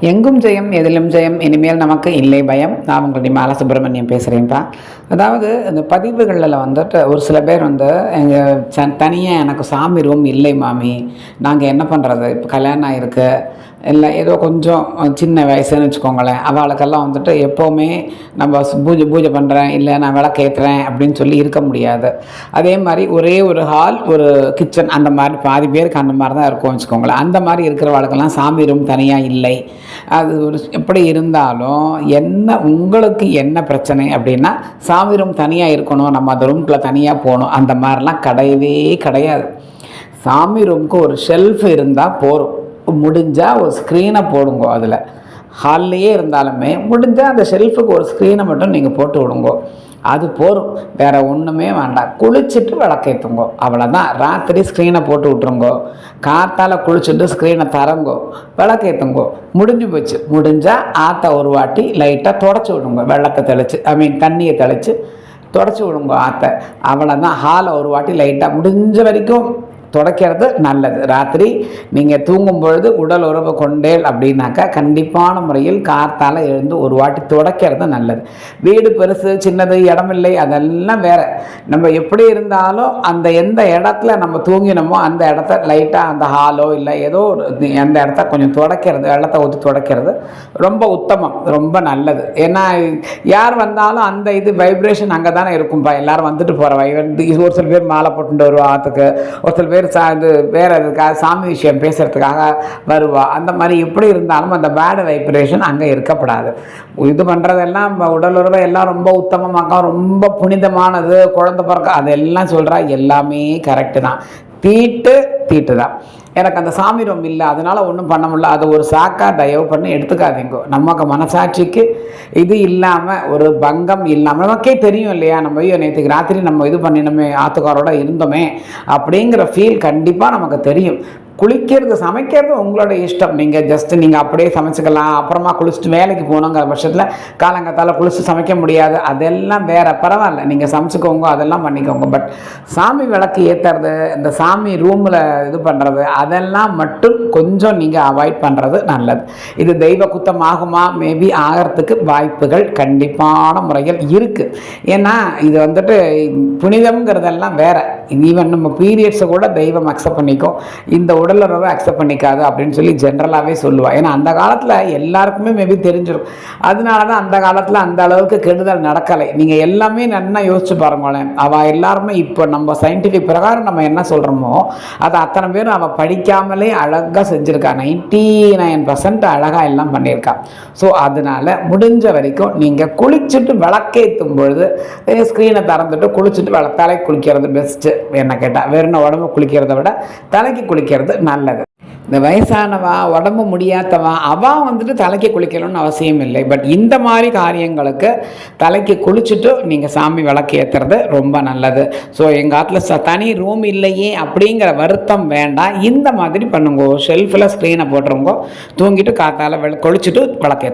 எங்கும் ஜெயம் எதிலும் ஜெயம் இனிமேல் நமக்கு இல்லை பயம். நான் உங்களுடைய மாலா சுப்பிரமணியம் பேசுகிறேன்ப்பா அதாவது இந்த பதிவுகளில் வந்துட்டு ஒரு சில பேர் வந்து எங்கள் தனியாக எனக்கு சாமி ரூம் இல்லை மாமி. நாங்கள் என்ன பண்ணுறது இப்போ கல்யாணம் ஆகிருக்கு இல்லை ஏதோ கொஞ்சம் சின்ன வயசுன்னு வச்சுக்கோங்களேன். அவளுக்கெல்லாம் வந்துட்டு எப்போவுமே நம்ம பூஜை பூஜை பண்ணுறேன் இல்லை நான் விளக்கேற்றுறேன் அப்படின்னு சொல்லி இருக்க முடியாது. அதே மாதிரி ஒரே ஒரு ஹால் ஒரு கிச்சன் அந்த மாதிரி பாதி பேருக்கு அந்த மாதிரி தான் இருக்கும் வச்சுக்கோங்களேன். அந்த மாதிரி இருக்கிறவளுக்கெல்லாம் சாமி ரூம் தனியாக இல்லை. அது ஒரு எப்படி இருந்தாலும் என்ன உங்களுக்கு என்ன பிரச்சனை அப்படின்னா சாமி ரூம் தனியாக இருக்கணும் நம்ம அந்த ரூம்குள்ளே தனியாக போகணும் அந்த மாதிரிலாம் கிடையவே கிடையாது. சாமி ரூமுக்கு ஒரு ஷெல்ஃப் இருந்தால் போதும். முடிஞ்சால் ஒரு ஸ்க்ரீனை போடுங்க அதில். ஹால்லையே இருந்தாலுமே முடிஞ்சால் அந்த ஷெல்ஃபுக்கு ஒரு ஸ்க்ரீனை மட்டும் நீங்கள் போட்டு விடுங்கோ. அது போதும். வேறு ஒன்றுமே வேண்டாம். குளிச்சுட்டு விளக்கேற்றுங்கோ அவ்வளோதான் ராத்திரி ஸ்க்ரீனை போட்டு விட்ருங்கோ காற்றால் குளிச்சுட்டு ஸ்க்ரீனை தரங்கோ விளக்கேற்றுங்கோ முடிஞ்சு போச்சு. முடிஞ்சால் ஆற்ற ஒரு வாட்டி லைட்டாக தொடச்சி விடுங்க. வெள்ளத்தை தெளித்து ஐ மீன் தண்ணியை தெளித்து தொடச்சி விடுங்க ஆற்ற அவ்வளோதான் ஹாலை ஒரு வாட்டி லைட்டாக முடிஞ்ச வரைக்கும் துடைக்கிறது நல்லது. ராத்திரி நீங்கள் தூங்கும் பொழுது உடல் உறவு கொண்டேல் அப்படின்னாக்கா கண்டிப்பான முறையில் காத்தால் எழுந்து ஒரு வாட்டி துடைக்கிறது நல்லது. வீடு பெருசு சின்னது இடமில்லை அதெல்லாம் வேறு. நம்ம எப்படி இருந்தாலும் அந்த எந்த இடத்துல நம்ம தூங்கினோமோ அந்த இடத்த லைட்டாக அந்த ஹாலோ இல்லை ஏதோ ஒரு அந்த இடத்த கொஞ்சம் துடைக்கிறது வெள்ளத்தை ஊற்றி துடைக்கிறது ரொம்ப உத்தமம் ரொம்ப நல்லது. ஏன்னா யார் வந்தாலும் அந்த இது வைப்ரேஷன் அங்கே தானே இருக்கும்பா. எல்லாரும் வந்துட்டு போகிற வை வந்து இது ஒரு சில பேர் மாலை போட்டுட்டு வருவா ஆற்றுக்கு. ஒரு சில பேர் சா இது வேறு இதுக்காக சாமி விஷயம் பேசுகிறதுக்காக வருவாள் அந்த மாதிரி எப்படி இருந்தாலும் அந்த பேடு வைப்ரேஷன் அங்கே இருக்கப்படாது இது பண்ணுறதெல்லாம் நம்ம உடல் உறவை எல்லாம் ரொம்ப உத்தமமாக்க ரொம்ப புனிதமானது குழந்தை பிறக்க அதெல்லாம் சொல்கிறா எல்லாமே கரெக்டு தான். தீட்டு தீட்டு தான் எனக்கு அந்த சாமி ரூம் இல்லை அதனால் ஒன்றும் பண்ண முடியல. அதை ஒரு சாக்கா தயவு பண்ணி எடுத்துக்காதீங்க. நமக்கு மனசாட்சிக்கு இது இல்லாமல் ஒரு பங்கம் இல்லாமல் நமக்கே தெரியும் இல்லையா? நம்ம ஐயோ நேற்றுக்கு ராத்திரி நம்ம இது பண்ணினோமே ஆத்துக்காரோட இருந்தோமே அப்படிங்கிற ஃபீல் கண்டிப்பாக நமக்கு தெரியும். குளிக்கிறது சமைக்கிறது உங்களோட இஷ்டம். நீங்கள் ஜஸ்ட் நீங்கள் அப்படியே சமைச்சிக்கலாம். அப்புறமா குளிச்சுட்டு வேலைக்கு போகணுங்கிற பட்சத்தில் காலங்கத்தால் குளிச்சு சமைக்க முடியாது. அதெல்லாம் வேற பரவாயில்ல. நீங்கள் சமைச்சுக்கோங்க அதெல்லாம் பண்ணிக்கோங்க. பட் சாமி விளக்கு ஏற்றுறது இந்த சாமி ரூமில் இது பண்ணுறது அதெல்லாம் மட்டும் கொஞ்சம் நீங்கள் அவாய்ட் பண்ணுறது நல்லது. இது தெய்வ குத்தம் ஆகுமா? மேபி ஆகிறதுக்கு வாய்ப்புகள் கண்டிப்பான முறையில் இருக்குது ஏன்னா இது வந்துட்டு புனிதம்ங்கிறதெல்லாம் வேறு. ஈவன் நம்ம பீரியட்ஸை கூட தெய்வம் அக்செப்ட் பண்ணிக்கும். இந்த உடலுறவை அக்செப்ட் பண்ணிக்காது அப்படின்னு சொல்லி ஜென்ரலாகவே சொல்லுவாள் ஏன்னா அந்த காலத்தில் எல்லாருக்குமே மேபி தெரிஞ்சிடும் அதனால தான் அந்த காலத்தில் அந்த அளவுக்கு கெடுதல் நடக்கலை. நீங்கள் எல்லாமே நல்லா யோசிச்சு பாருங்களேன். அவள் எல்லாருமே இப்போ நம்ம சயின்டிஃபிக் பிரகாரம் நம்ம என்ன சொல்கிறோமோ அதை அத்தனை பேரும் அவள் படிக்காமலே அழகாக செஞ்சுருக்கா. நைன்டி நைன் பர்சன்ட் அழகாக எல்லாம் பண்ணியிருக்கா. ஸோ அதனால முடிஞ்ச வரைக்கும் நீங்கள் குளிச்சுட்டு விளக்கேற்றும் பொழுது ஸ்க்ரீனை திறந்துட்டு குளிச்சுட்டு விள தலை குளிக்கிறது பெஸ்ட்டு என்ன கேட்டால் வெறும் உடம்பு குளிக்கிறத விட தலைக்கு குளிக்கிறது நல்லது. இந்த வயசானவா உடம்பு முடியாதவா அவா வந்துட்டு தலைக்கு குளிக்கணும்னு அவசியம் இல்லை. பட் இந்த மாதிரி காரியங்களுக்கு தலைக்கு குளிச்சுட்டு நீங்கள் சாமி விளக்கு ஏற்றுறது ரொம்ப நல்லது. ஸோ எங்கள் ஆற்றுல ச தனி ரூம் இல்லையே அப்படிங்கிற வருத்தம் வேண்டாம். இந்த மாதிரி பண்ணுங்க. ஷெல்ஃபில் ஸ்க்ரீனை போட்டுருங்க. தூங்கிட்டு காத்தால வெ குளிச்சுட்டு விளக்கு